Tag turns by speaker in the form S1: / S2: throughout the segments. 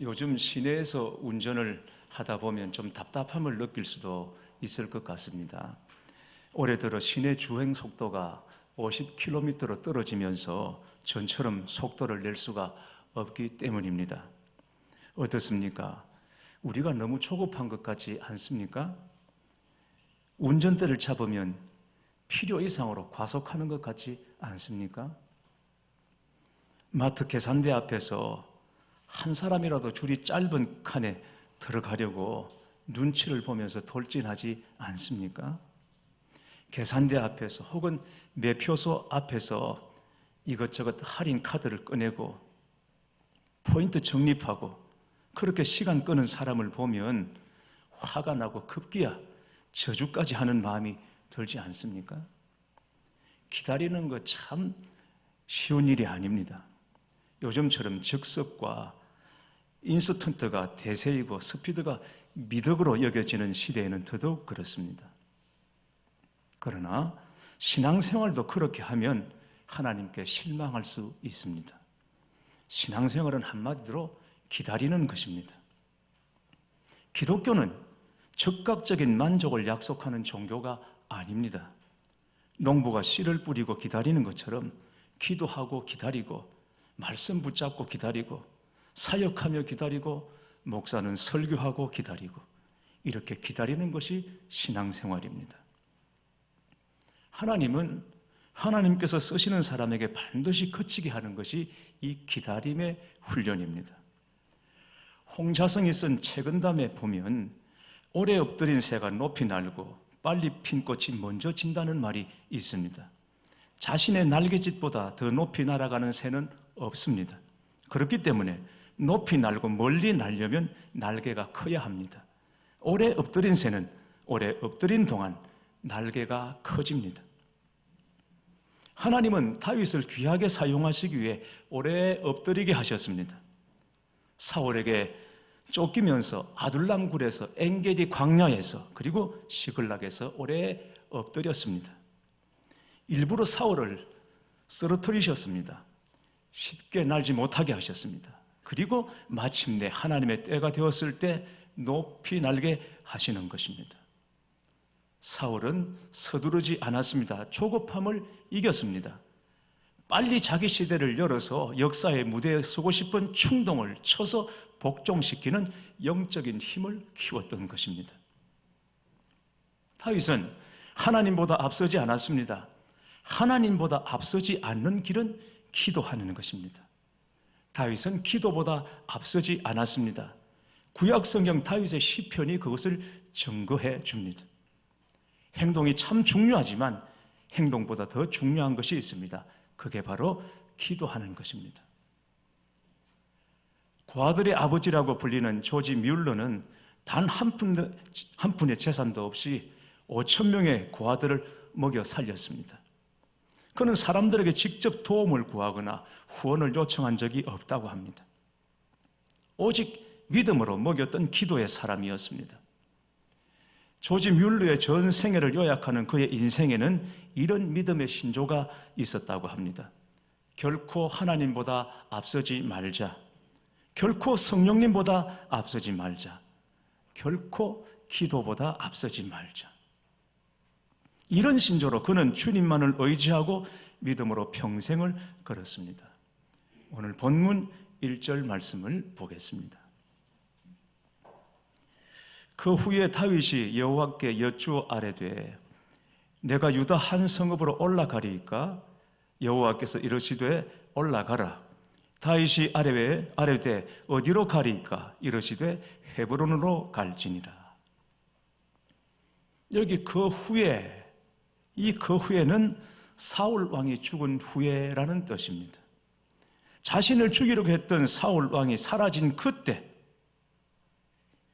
S1: 요즘 시내에서 운전을 하다 보면 좀 답답함을 느낄 수도 있을 것 같습니다. 올해 들어 시내 주행 속도가 50km로 떨어지면서 전처럼 속도를 낼 수가 없기 때문입니다. 어떻습니까? 우리가 너무 조급한 것 같지 않습니까? 운전대를 잡으면 필요 이상으로 과속하는 것 같지 않습니까? 마트 계산대 앞에서 한 사람이라도 줄이 짧은 칸에 들어가려고 눈치를 보면서 돌진하지 않습니까? 계산대 앞에서 혹은 매표소 앞에서 이것저것 할인 카드를 꺼내고 포인트 적립하고 그렇게 시간 끄는 사람을 보면 화가 나고 급기야 저주까지 하는 마음이 들지 않습니까? 기다리는 것참 쉬운 일이 아닙니다. 요즘처럼 즉석과 인스턴트가 대세이고 스피드가 미덕으로 여겨지는 시대에는 더더욱 그렇습니다. 그러나 신앙생활도 그렇게 하면 하나님께 실망할 수 있습니다. 신앙생활은 한마디로 기다리는 것입니다. 기독교는 즉각적인 만족을 약속하는 종교가 아닙니다. 농부가 씨를 뿌리고 기다리는 것처럼 기도하고 기다리고 말씀 붙잡고 기다리고 사역하며 기다리고 목사는 설교하고 기다리고 이렇게 기다리는 것이 신앙생활입니다. 하나님은 하나님께서 쓰시는 사람에게 반드시 거치게 하는 것이 이 기다림의 훈련입니다. 홍자성이 쓴 책은담에 보면 오래 엎드린 새가 높이 날고 빨리 핀 꽃이 먼저 진다는 말이 있습니다. 자신의 날개짓보다 더 높이 날아가는 새는 없습니다. 그렇기 때문에 높이 날고 멀리 날려면 날개가 커야 합니다. 오래 엎드린 새는 오래 엎드린 동안 날개가 커집니다. 하나님은 다윗을 귀하게 사용하시기 위해 오래 엎드리게 하셨습니다. 사울에게 쫓기면서 아둘람 굴에서 엔게디 광야에서 그리고 시글락에서 오래 엎드렸습니다. 일부러 사울을 쓰러뜨리셨습니다. 쉽게 날지 못하게 하셨습니다. 그리고 마침내 하나님의 때가 되었을 때 높이 날게 하시는 것입니다. 사울은 서두르지 않았습니다. 조급함을 이겼습니다. 빨리 자기 시대를 열어서 역사의 무대에 서고 싶은 충동을 쳐서 복종시키는 영적인 힘을 키웠던 것입니다. 다윗은 하나님보다 앞서지 않았습니다. 하나님보다 앞서지 않는 길은 기도하는 것입니다. 다윗은 기도보다 앞서지 않았습니다. 구약 성경 다윗의 시편이 그것을 증거해 줍니다. 행동이 참 중요하지만 행동보다 더 중요한 것이 있습니다. 그게 바로 기도하는 것입니다. 고아들의 아버지라고 불리는 조지 뮬러는 단 한 푼, 한 푼의 재산도 없이 5천 명의 고아들을 먹여 살렸습니다. 그는 사람들에게 직접 도움을 구하거나 후원을 요청한 적이 없다고 합니다. 오직 믿음으로 먹였던 기도의 사람이었습니다. 조지 뮬러의 전 생애를 요약하는 그의 인생에는 이런 믿음의 신조가 있었다고 합니다. 결코 하나님보다 앞서지 말자. 결코 성령님보다 앞서지 말자. 결코 기도보다 앞서지 말자. 이런 신조로 그는 주님만을 의지하고 믿음으로 평생을 걸었습니다. 오늘 본문 1절 말씀을 보겠습니다. 그 후에 다윗이 여호와께 여쭈어 아뢰되 내가 유다 한 성읍으로 올라가리까 여호와께서 이르시되 올라가라 다윗이 아뢰되 아뢰되 어디로 가리까 이르시되 헤브론으로 갈지니라 여기 그 후에 이 그 후에는 사울 왕이 죽은 후에라는 뜻입니다. 자신을 죽이려고 했던 사울 왕이 사라진 그때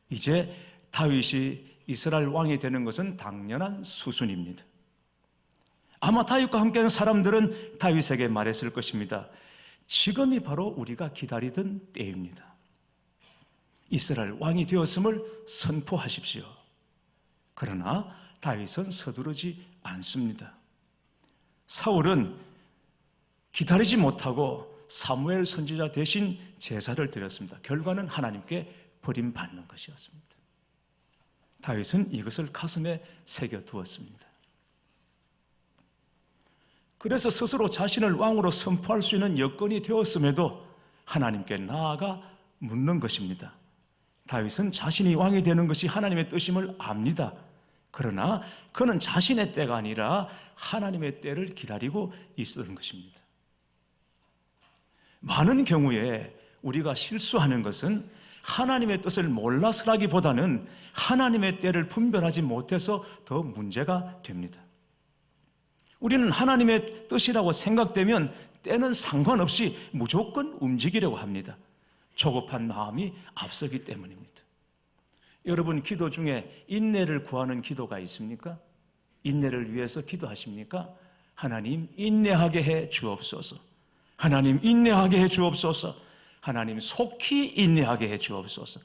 S1: 이제 다윗이 이스라엘 왕이 되는 것은 당연한 수순입니다. 아마 다윗과 함께하는 사람들은 다윗에게 말했을 것입니다. 지금이 바로 우리가 기다리던 때입니다. 이스라엘 왕이 되었음을 선포하십시오. 그러나 다윗은 서두르지 않습니다. 사울은 기다리지 못하고 사무엘 선지자 대신 제사를 드렸습니다. 결과는 하나님께 버림받는 것이었습니다. 다윗은 이것을 가슴에 새겨 두었습니다. 그래서 스스로 자신을 왕으로 선포할 수 있는 여건이 되었음에도 하나님께 나아가 묻는 것입니다. 다윗은 자신이 왕이 되는 것이 하나님의 뜻임을 압니다. 그러나 그는 자신의 때가 아니라 하나님의 때를 기다리고 있었던 것입니다. 많은 경우에 우리가 실수하는 것은 하나님의 뜻을 몰라서라기보다는 하나님의 때를 분별하지 못해서 더 문제가 됩니다. 우리는 하나님의 뜻이라고 생각되면 때는 상관없이 무조건 움직이려고 합니다. 조급한 마음이 앞서기 때문입니다. 여러분 기도 중에 인내를 구하는 기도가 있습니까? 인내를 위해서 기도하십니까? 하나님 인내하게 해 주옵소서. 하나님 인내하게 해 주옵소서. 하나님 속히 인내하게 해 주옵소서.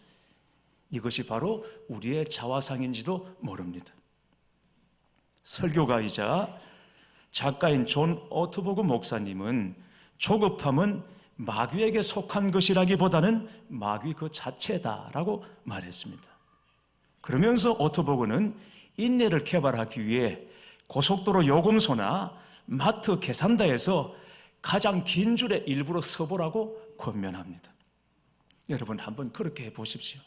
S1: 이것이 바로 우리의 자화상인지도 모릅니다. 설교가이자 작가인 존 오토보그 목사님은 조급함은 마귀에게 속한 것이라기보다는 마귀 그 자체다라고 말했습니다. 그러면서 오토보그는 인내를 개발하기 위해 고속도로 요금소나 마트 계산대에서 가장 긴 줄에 일부러 서보라고 권면합니다. 여러분 한번 그렇게 해 보십시오.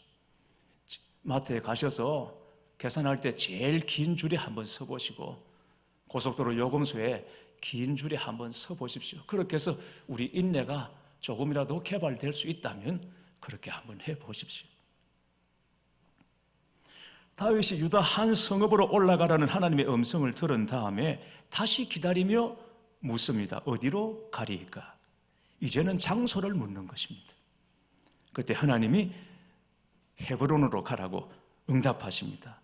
S1: 마트에 가셔서 계산할 때 제일 긴 줄에 한번 서 보시고 고속도로 요금소에 긴 줄에 한번 서 보십시오. 그렇게 해서 우리 인내가 조금이라도 개발될 수 있다면 그렇게 한번 해 보십시오. 다윗이 유다 한 성읍으로 올라가라는 하나님의 음성을 들은 다음에 다시 기다리며 묻습니다. 어디로 가리까? 이제는 장소를 묻는 것입니다. 그때 하나님이 헤브론으로 가라고 응답하십니다.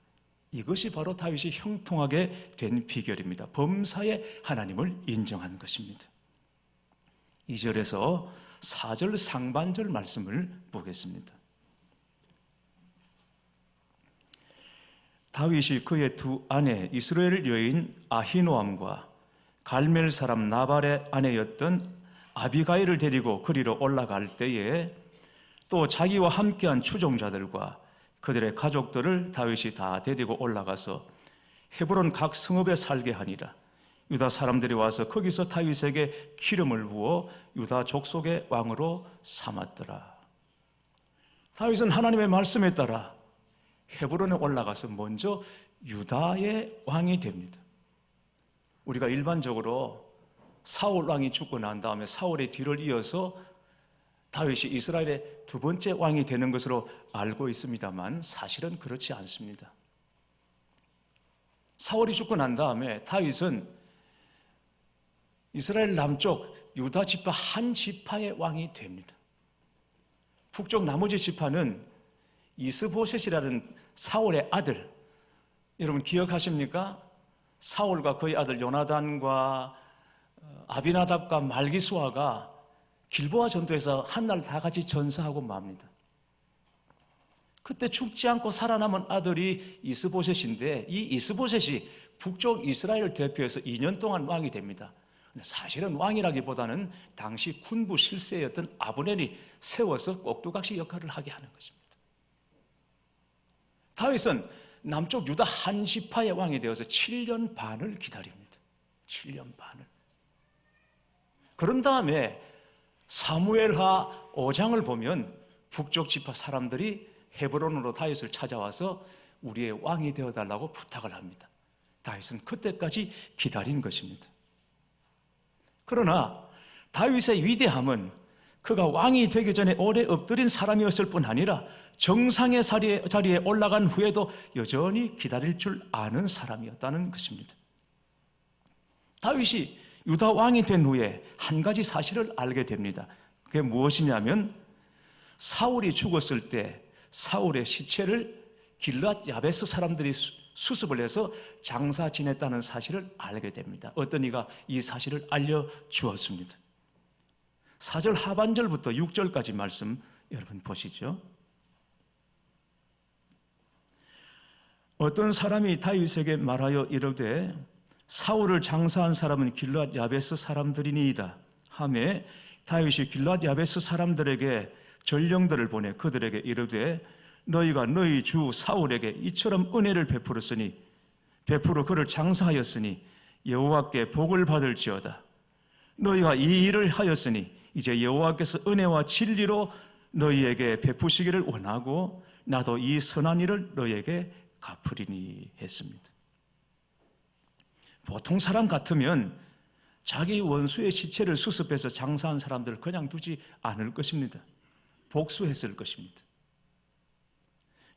S1: 이것이 바로 다윗이 형통하게 된 비결입니다. 범사에 하나님을 인정한 것입니다. 2절에서 4절 상반절 말씀을 보겠습니다. 다윗이 그의 두 아내 이스라엘 여인 아히노암과 갈멜 사람 나발의 아내였던 아비가일을 데리고 그리로 올라갈 때에 또 자기와 함께한 추종자들과 그들의 가족들을 다윗이 다 데리고 올라가서 헤브론 각 성읍에 살게 하니라. 유다 사람들이 와서 거기서 다윗에게 기름을 부어 유다 족속의 왕으로 삼았더라. 다윗은 하나님의 말씀에 따라 헤브론에 올라가서 먼저 유다의 왕이 됩니다. 우리가 일반적으로 사울 왕이 죽고 난 다음에 사울의 뒤를 이어서 다윗이 이스라엘의 두 번째 왕이 되는 것으로 알고 있습니다만 사실은 그렇지 않습니다. 사울이 죽고 난 다음에 다윗은 이스라엘 남쪽 유다 지파 한 지파의 왕이 됩니다. 북쪽 나머지 지파는 이스보셋이라는 사울의 아들 여러분 기억하십니까? 사울과 그의 아들 요나단과 어, 아비나답과 말기수아가 길보아 전투에서 한날 다 같이 전사하고 맙니다. 그때 죽지 않고 살아남은 아들이 이스보셋인데 이 이스보셋이 북쪽 이스라엘 대표해서 2년 동안 왕이 됩니다. 사실은 왕이라기보다는 당시 군부 실세였던 아브넬이 세워서 꼭두각시 역할을 하게 하는 것입니다. 다윗은 남쪽 유다 한 지파의 왕이 되어서 7년 반을 기다립니다. 7년 반을. 그런 다음에 사무엘하 5장을 보면 북쪽 지파 사람들이 헤브론으로 다윗을 찾아와서 우리의 왕이 되어 달라고 부탁을 합니다. 다윗은 그때까지 기다린 것입니다. 그러나 다윗의 위대함은 그가 왕이 되기 전에 오래 엎드린 사람이었을 뿐 아니라 정상의 자리에 올라간 후에도 여전히 기다릴 줄 아는 사람이었다는 것입니다. 다윗이 유다 왕이 된 후에 한 가지 사실을 알게 됩니다. 그게 무엇이냐면 사울이 죽었을 때 사울의 시체를 길랏 야베스 사람들이 수습을 해서 장사 지냈다는 사실을 알게 됩니다. 어떤 이가 이 사실을 알려 주었습니다. 4절 하반절부터 6절까지 말씀 여러분 보시죠. 어떤 사람이 다윗에게 말하여 이르되 사울을 장사한 사람은 길랏 야베스 사람들이니이다. 하매 다윗이 길랏 야베스 사람들에게 전령들을 보내 그들에게 이르되 너희가 너희 주 사울에게 이처럼 은혜를 베풀었으니 베풀어 그를 장사하였으니 여호와께 복을 받을지어다 너희가 이 일을 하였으니 이제 여호와께서 은혜와 진리로 너희에게 베푸시기를 원하고 나도 이 선한 일을 너희에게 갚으리니 했습니다. 보통 사람 같으면 자기 원수의 시체를 수습해서 장사한 사람들을 그냥 두지 않을 것입니다. 복수했을 것입니다.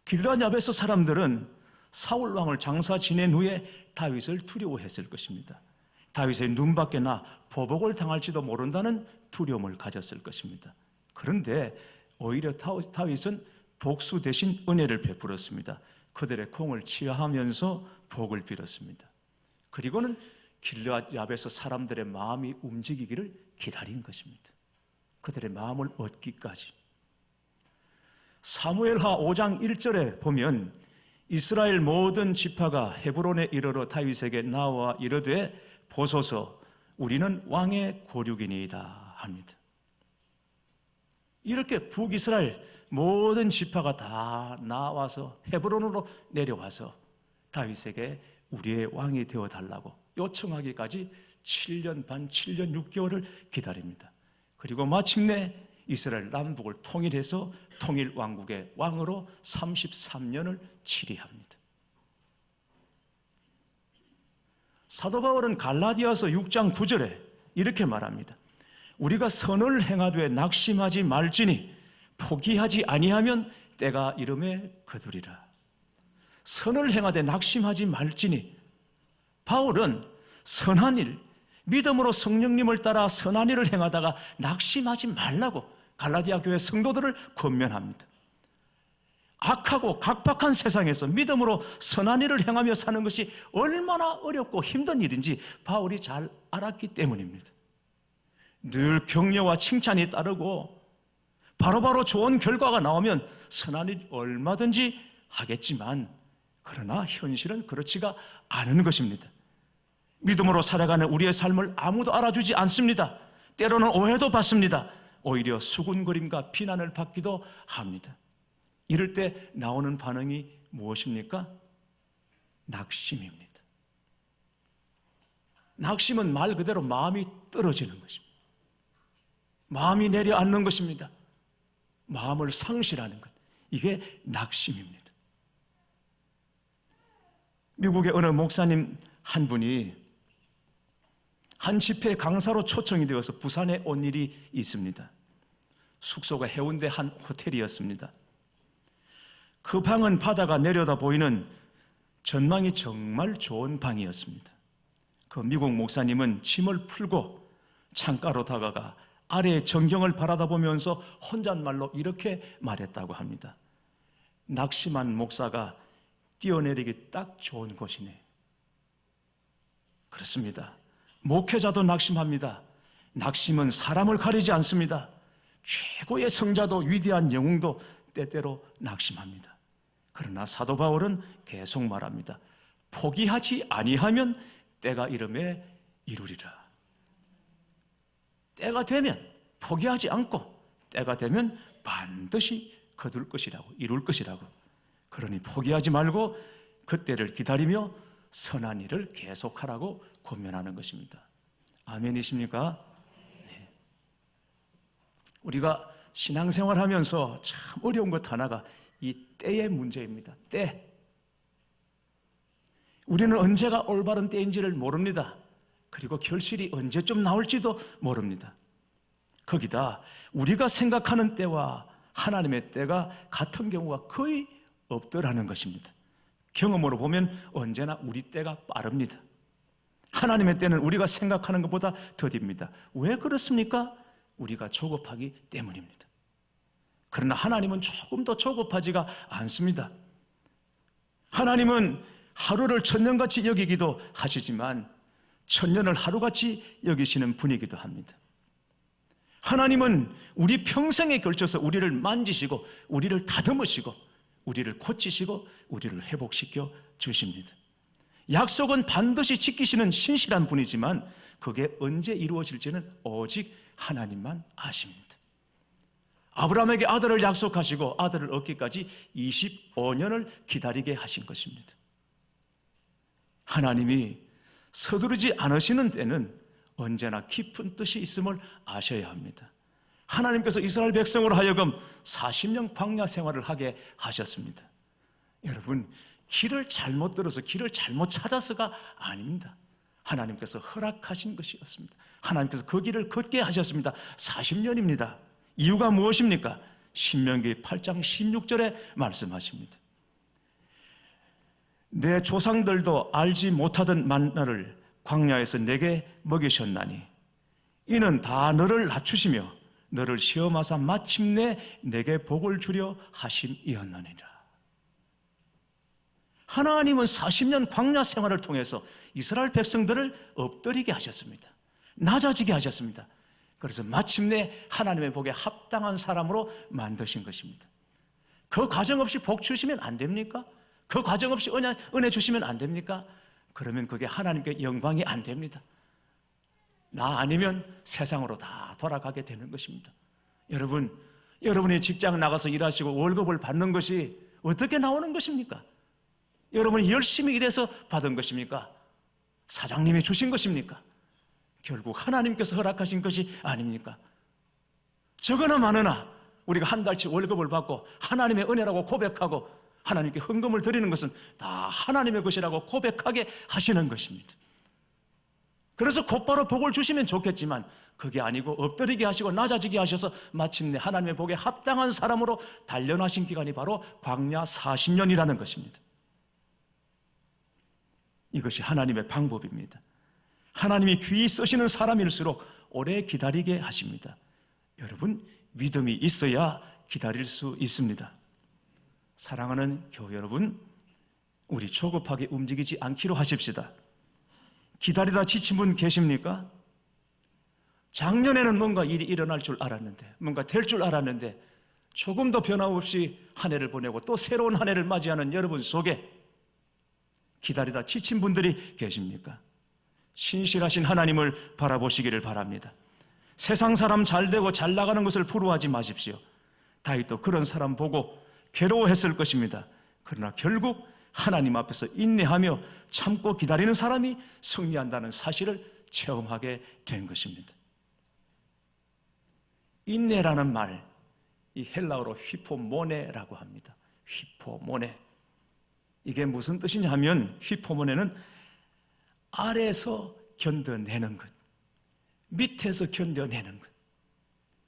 S1: 길르앗 야베스 사람들은 사울 왕을 장사 지낸 후에 다윗을 두려워했을 것입니다. 다윗의 눈밖에 나 보복을 당할지도 모른다는 두려움을 가졌을 것입니다. 그런데 오히려 다윗은 복수 대신 은혜를 베풀었습니다. 그들의 공을 치하하면서 복을 빌었습니다. 그리고는 야베스 사람들의 마음이 움직이기를 기다린 것입니다. 그들의 마음을 얻기까지. 사무엘하 5장 1절에 보면 이스라엘 모든 지파가 헤브론에 이르러 다윗에게 나와 이르되 보소서 우리는 왕의 고륙이니이다 합니다. 이렇게 북이스라엘 모든 지파가 다 나와서 헤브론으로 내려와서 다윗에게 우리의 왕이 되어 달라고 요청하기까지 7년 반, 7년 6개월을 기다립니다. 그리고 마침내 이스라엘 남북을 통일해서 통일 왕국의 왕으로 33년을 치리합니다. 사도 바울은 갈라디아서 6장 9절에 이렇게 말합니다. 우리가 선을 행하되 낙심하지 말지니 포기하지 아니하면 때가 이름에 거두리라. 선을 행하되 낙심하지 말지니 바울은 선한 일, 믿음으로 성령님을 따라 선한 일을 행하다가 낙심하지 말라고 갈라디아 교회 성도들을 권면합니다. 악하고 각박한 세상에서 믿음으로 선한 일을 행하며 사는 것이 얼마나 어렵고 힘든 일인지 바울이 잘 알았기 때문입니다. 늘 격려와 칭찬이 따르고 바로 바로 좋은 결과가 나오면 선한 일 얼마든지 하겠지만 그러나 현실은 그렇지가 않은 것입니다. 믿음으로 살아가는 우리의 삶을 아무도 알아주지 않습니다. 때로는 오해도 받습니다. 오히려 수군거림과 비난을 받기도 합니다. 이럴 때 나오는 반응이 무엇입니까? 낙심입니다. 낙심은 말 그대로 마음이 떨어지는 것입니다. 마음이 내려앉는 것입니다. 마음을 상실하는 것. 이게 낙심입니다. 미국의 어느 목사님 한 분이 한 집회 강사로 초청이 되어서 부산에 온 일이 있습니다. 숙소가 해운대 한 호텔이었습니다. 그 방은 바다가 내려다 보이는 전망이 정말 좋은 방이었습니다. 그 미국 목사님은 침을 풀고 창가로 다가가 아래의 전경을 바라다 보면서 혼잣말로 이렇게 말했다고 합니다. 낙심한 목사가 뛰어내리기 딱 좋은 곳이네. 그렇습니다. 목회자도 낙심합니다. 낙심은 사람을 가리지 않습니다. 최고의 성자도 위대한 영웅도 때때로 낙심합니다. 그러나 사도 바울은 계속 말합니다. 포기하지 아니하면 때가 이름에 이루리라. 때가 되면 포기하지 않고 때가 되면 반드시 거둘 것이라고 이룰 것이라고. 그러니 포기하지 말고 그때를 기다리며 선한 일을 계속하라고 권면하는 것입니다. 아멘이십니까? 네. 우리가 신앙생활 하면서 참 어려운 것 하나가 이 때의 문제입니다. 때. 우리는 언제가 올바른 때인지를 모릅니다. 그리고 결실이 언제쯤 나올지도 모릅니다. 거기다 우리가 생각하는 때와 하나님의 때가 같은 경우가 거의 없더라는 것입니다. 경험으로 보면 언제나 우리 때가 빠릅니다. 하나님의 때는 우리가 생각하는 것보다 더딥니다. 왜 그렇습니까? 우리가 조급하기 때문입니다. 그러나 하나님은 조금 더 조급하지가 않습니다. 하나님은 하루를 천년같이 여기기도 하시지만 천년을 하루같이 여기시는 분이기도 합니다. 하나님은 우리 평생에 걸쳐서 우리를 만지시고 우리를 다듬으시고 우리를 고치시고 우리를 회복시켜 주십니다. 약속은 반드시 지키시는 신실한 분이지만 그게 언제 이루어질지는 오직 하나님만 아십니다. 아브라함에게 아들을 약속하시고 아들을 얻기까지 25년을 기다리게 하신 것입니다. 하나님이 서두르지 않으시는 때는 언제나 깊은 뜻이 있음을 아셔야 합니다. 하나님께서 이스라엘 백성으로 하여금 40년 광야 생활을 하게 하셨습니다. 여러분, 길을 잘못 들어서 길을 잘못 찾아서가 아닙니다. 하나님께서 허락하신 것이었습니다. 하나님께서 그 길을 걷게 하셨습니다. 40년입니다. 이유가 무엇입니까? 신명기 8장 16절에 말씀하십니다. 내 조상들도 알지 못하던 만나를 광야에서 내게 먹이셨나니 이는 다 너를 낮추시며 너를 시험하사 마침내 내게 복을 주려 하심이었느니라. 하나님은 40년 광야 생활을 통해서 이스라엘 백성들을 엎드리게 하셨습니다. 낮아지게 하셨습니다. 그래서 마침내 하나님의 복에 합당한 사람으로 만드신 것입니다. 그 과정 없이 복 주시면 안 됩니까? 그 과정 없이 은혜, 은혜 주시면 안 됩니까? 그러면 그게 하나님께 영광이 안 됩니다. 나 아니면 세상으로 다 돌아가게 되는 것입니다. 여러분, 여러분이 직장 나가서 일하시고 월급을 받는 것이 어떻게 나오는 것입니까? 여러분이 열심히 일해서 받은 것입니까? 사장님이 주신 것입니까? 결국 하나님께서 허락하신 것이 아닙니까? 적어나 많으나 우리가 한 달치 월급을 받고 하나님의 은혜라고 고백하고 하나님께 헌금을 드리는 것은 다 하나님의 것이라고 고백하게 하시는 것입니다. 그래서 곧바로 복을 주시면 좋겠지만 그게 아니고 엎드리게 하시고 낮아지게 하셔서 마침내 하나님의 복에 합당한 사람으로 단련하신 기간이 바로 광야 40년이라는 것입니다. 이것이 하나님의 방법입니다. 하나님이 귀히 쓰시는 사람일수록 오래 기다리게 하십니다. 여러분, 믿음이 있어야 기다릴 수 있습니다. 사랑하는 교회 여러분, 우리 조급하게 움직이지 않기로 하십시다. 기다리다 지친 분 계십니까? 작년에는 뭔가 일이 일어날 줄 알았는데, 뭔가 될 줄 알았는데, 조금 더 변함없이 한 해를 보내고 또 새로운 한 해를 맞이하는 여러분 속에 기다리다 지친 분들이 계십니까? 신실하신 하나님을 바라보시기를 바랍니다. 세상 사람 잘 되고 잘 나가는 것을 부러워하지 마십시오. 다윗도 그런 사람 보고 괴로워했을 것입니다. 그러나 결국 하나님 앞에서 인내하며 참고 기다리는 사람이 승리한다는 사실을 체험하게 된 것입니다. 인내라는 말, 이 헬라어로 휘포모네라고 합니다. 휘포모네. 이게 무슨 뜻이냐 하면 휘포모네는 아래에서 견뎌내는 것, 밑에서 견뎌내는 것.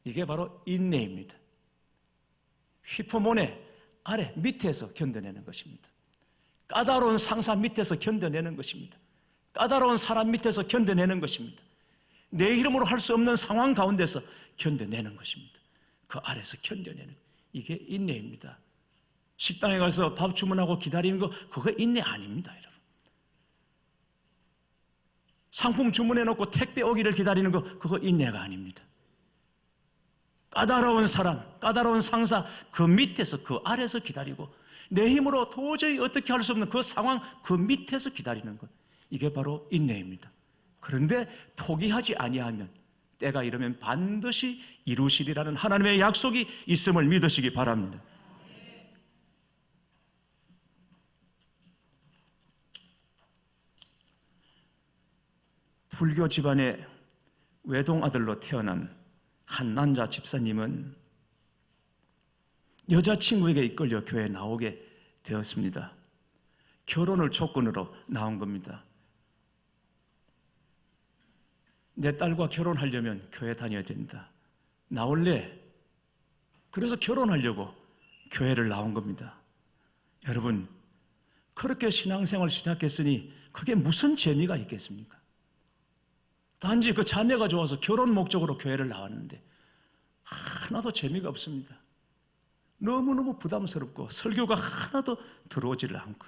S1: 이게 바로 인내입니다. 휘포모네 아래 밑에서 견뎌내는 것입니다. 까다로운 상사 밑에서 견뎌내는 것입니다. 까다로운 사람 밑에서 견뎌내는 것입니다. 내 이름으로 할 수 없는 상황 가운데서 견뎌내는 것입니다. 그 아래서 견뎌내는 이게 인내입니다. 식당에 가서 밥 주문하고 기다리는 거 그거 인내 아닙니다, 여러분. 상품 주문해 놓고 택배 오기를 기다리는 거 그거 인내가 아닙니다. 까다로운 사람, 까다로운 상사 그 밑에서 그 아래서 기다리고 내 힘으로 도저히 어떻게 할 수 없는 그 상황 그 밑에서 기다리는 것 이게 바로 인내입니다. 그런데 포기하지 아니하면 때가 이르면 반드시 이루시리라는 하나님의 약속이 있음을 믿으시기 바랍니다. 불교 집안의 외동 아들로 태어난 한 남자 집사님은 여자친구에게 이끌려 교회에 나오게 되었습니다. 결혼을 조건으로 나온 겁니다. 내 딸과 결혼하려면 교회 다녀야 된다. 나올래? 그래서 결혼하려고 교회를 나온 겁니다. 여러분, 그렇게 신앙생활 시작했으니 그게 무슨 재미가 있겠습니까? 단지 그 자매가 좋아서 결혼 목적으로 교회를 나왔는데 하나도 재미가 없습니다. 너무너무 부담스럽고 설교가 하나도 들어오지를 않고.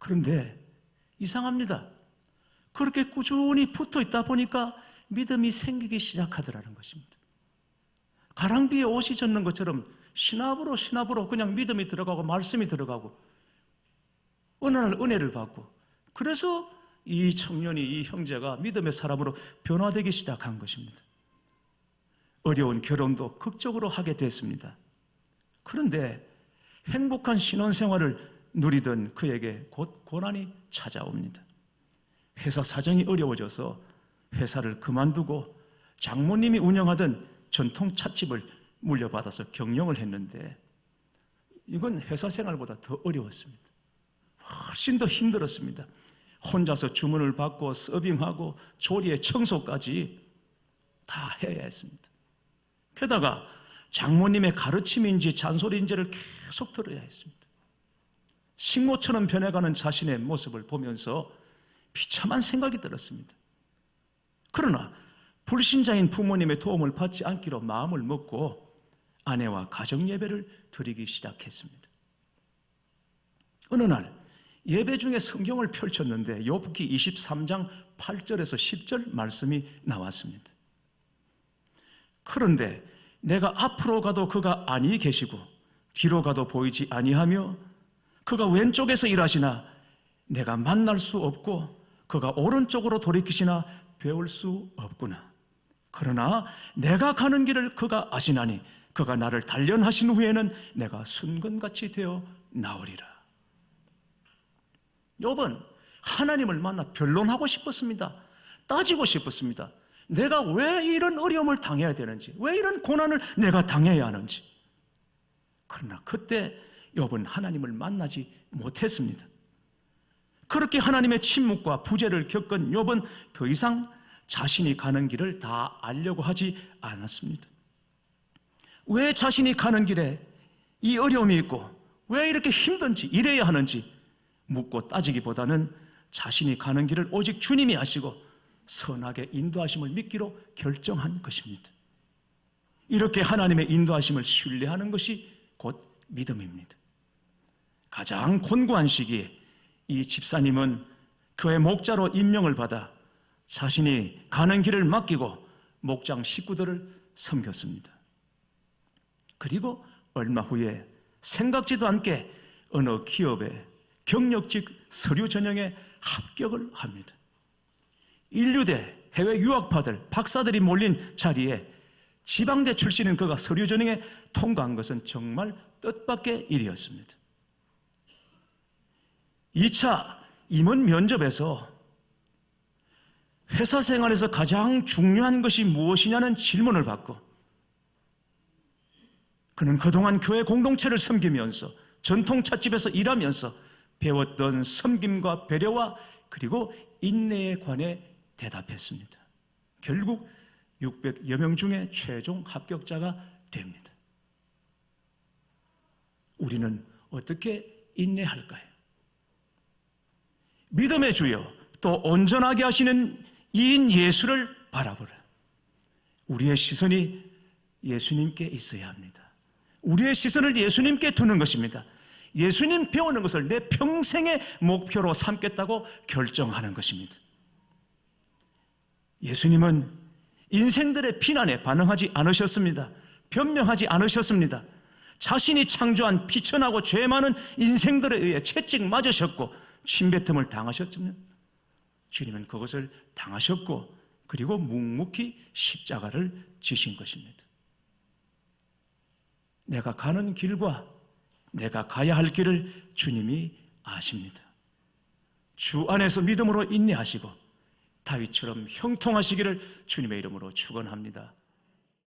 S1: 그런데 이상합니다. 그렇게 꾸준히 붙어 있다 보니까 믿음이 생기기 시작하더라는 것입니다. 가랑비에 옷이 젖는 것처럼 신압으로 신압으로 그냥 믿음이 들어가고 말씀이 들어가고 어느 날 은혜를 받고 그래서 이 청년이 이 형제가 믿음의 사람으로 변화되기 시작한 것입니다. 어려운 결혼도 극적으로 하게 됐습니다. 그런데 행복한 신혼생활을 누리던 그에게 곧 고난이 찾아옵니다. 회사 사정이 어려워져서 회사를 그만두고 장모님이 운영하던 전통 찻집을 물려받아서 경영을 했는데 이건 회사 생활보다 더 어려웠습니다. 훨씬 더 힘들었습니다. 혼자서 주문을 받고 서빙하고 조리에 청소까지 다 해야 했습니다. 게다가 장모님의 가르침인지 잔소리인지를 계속 들어야 했습니다. 식모처럼 변해가는 자신의 모습을 보면서 비참한 생각이 들었습니다. 그러나 불신자인 부모님의 도움을 받지 않기로 마음을 먹고 아내와 가정 예배를 드리기 시작했습니다. 어느 날 예배 중에 성경을 펼쳤는데 욥기 23장 8절에서 10절 말씀이 나왔습니다. 그런데 내가 앞으로 가도 그가 아니 계시고 뒤로 가도 보이지 아니하며 그가 왼쪽에서 일하시나 내가 만날 수 없고 그가 오른쪽으로 돌이키시나 배울 수 없구나. 그러나 내가 가는 길을 그가 아시나니 그가 나를 단련하신 후에는 내가 순건같이 되어 나오리라. 욥은 하나님을 만나 변론하고 싶었습니다. 따지고 싶었습니다. 내가 왜 이런 어려움을 당해야 되는지, 왜 이런 고난을 내가 당해야 하는지. 그러나 그때 욥은 하나님을 만나지 못했습니다. 그렇게 하나님의 침묵과 부재를 겪은 욥은 더 이상 자신이 가는 길을 다 알려고 하지 않았습니다. 왜 자신이 가는 길에 이 어려움이 있고 왜 이렇게 힘든지 이래야 하는지 묻고 따지기보다는 자신이 가는 길을 오직 주님이 아시고 선하게 인도하심을 믿기로 결정한 것입니다. 이렇게 하나님의 인도하심을 신뢰하는 것이 곧 믿음입니다. 가장 곤고한 시기에 이 집사님은 교회 목자로 임명을 받아 자신이 가는 길을 맡기고 목장 식구들을 섬겼습니다. 그리고 얼마 후에 생각지도 않게 어느 기업의 경력직 서류 전형에 합격을 합니다. 인류대 해외 유학파들, 박사들이 몰린 자리에 지방대 출신인 그가 서류 전형에 통과한 것은 정말 뜻밖의 일이었습니다. 2차 임원 면접에서 회사 생활에서 가장 중요한 것이 무엇이냐는 질문을 받고 그는 그동안 교회 공동체를 섬기면서 전통 찻집에서 일하면서 배웠던 섬김과 배려와 그리고 인내에 관해 대답했습니다. 결국 600여 명 중에 최종 합격자가 됩니다. 우리는 어떻게 인내할까요? 믿음의 주여 또 온전하게 하시는 이인 예수를 바라보라. 우리의 시선이 예수님께 있어야 합니다. 우리의 시선을 예수님께 두는 것입니다. 예수님 배우는 것을 내 평생의 목표로 삼겠다고 결정하는 것입니다. 예수님은 인생들의 비난에 반응하지 않으셨습니다. 변명하지 않으셨습니다. 자신이 창조한 비천하고 죄 많은 인생들에 의해 채찍 맞으셨고 침뱉음을 당하셨지만 주님은 그것을 당하셨고 그리고 묵묵히 십자가를 지신 것입니다. 내가 가는 길과 내가 가야 할 길을 주님이 아십니다. 주 안에서 믿음으로 인내하시고 다윗처럼 형통하시기를 주님의 이름으로 축원합니다.